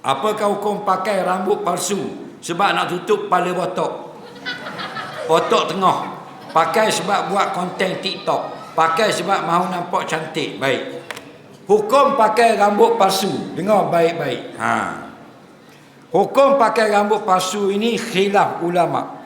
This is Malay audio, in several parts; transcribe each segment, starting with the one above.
Apakah hukum pakai rambut palsu sebab nak tutup kepala botok? Botok tengah. Pakai sebab buat konten TikTok. Pakai sebab mahu nampak cantik. Baik. Hukum pakai rambut palsu. Dengar baik-baik. Ha. Hukum pakai rambut palsu ini khilaf ulama.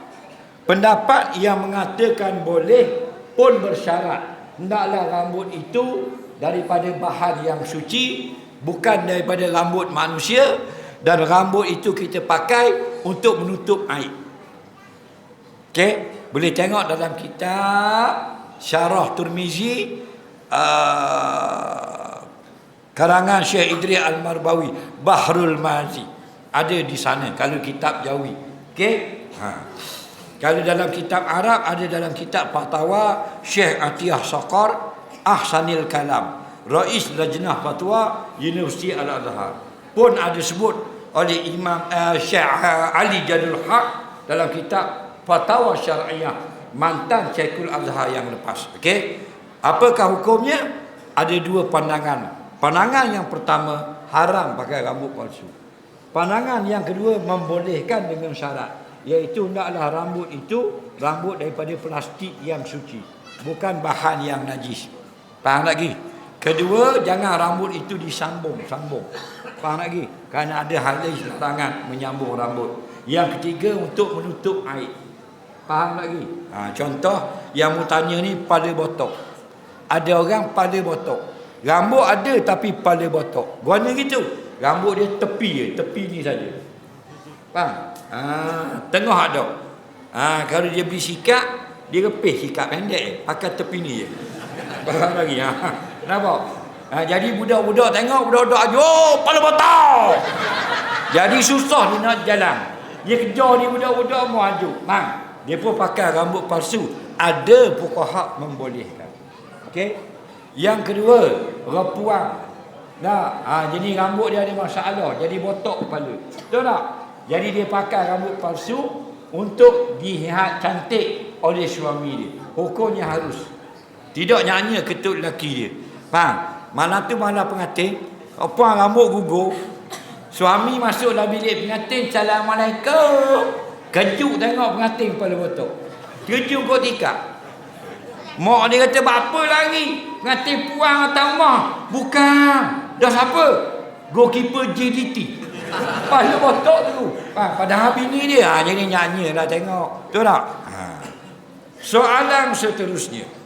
Pendapat yang mengatakan boleh pun bersyarat. Hendaklah rambut itu daripada bahan yang suci bukan daripada rambut manusia dan rambut itu kita pakai untuk menutup aib. Okey, boleh tengok dalam kitab Syarah Turmizi uh, karangan Syekh Idris Al-Marbawi Bahrul Mazi ada di sana kalau kitab Jawi. Okey? Ha. Kalau dalam kitab Arab ada dalam kitab Fatwa Syekh Atiyah Saqar Ahsanil Kalam Rais Lajnah Fatwa Universiti Al-Azhar pun ada sebut oleh Imam uh, Syekh Ali Jadul Haq dalam kitab Fatwa Syariah mantan Syekhul Azhar yang lepas. Okey. Apakah hukumnya? Ada dua pandangan. Pandangan yang pertama haram pakai rambut palsu. Pandangan yang kedua membolehkan dengan syarat iaitu hendaklah rambut itu rambut daripada plastik yang suci, bukan bahan yang najis. Faham lagi? Kedua, jangan rambut itu disambung, sambung. Faham lagi? Kerana ada hadis larangan menyambung rambut. Yang ketiga untuk menutup air. Faham lagi? Ha, contoh yang mu tanya ni pada botok. Ada orang pada botok. Rambut ada tapi pada botok. Guna gitu. Rambut dia tepi je, tepi ni saja. Faham? Ha, tengah ada. Ha, kalau dia beli sikat, dia repih sikat pendek pakai tepi ni je. Faham lagi? Ha. Kenapa? Ha, jadi budak-budak tengok budak-budak aja, oh, kepala botak. jadi susah dia nak jalan. Dia kejar ni budak-budak mau. Mang, dia pun pakai rambut palsu. Ada hak membolehkan. Okey? Yang kedua, repuang. Nah, ha, jadi rambut dia ada masalah, jadi botok kepala. Betul tak? Jadi dia pakai rambut palsu untuk dilihat cantik oleh suami dia. Hukumnya harus. Tidak nyanyi ketut lelaki dia. Faham? Malam tu malam pengantin, puan rambut gugur. Suami masuk dalam bilik pengantin, Assalamualaikum. Kejut tengok pengantin kepala botok. Kejut kau tikak. Mak dia kata, apa lagi? Pengantin puang atau rumah? Bukan. Dah siapa? Goalkeeper JDT. Kepala botok tu. Ha, padahal bini dia. Ha, jadi nyanyi lah tengok. Betul tak? Ha. Soalan seterusnya.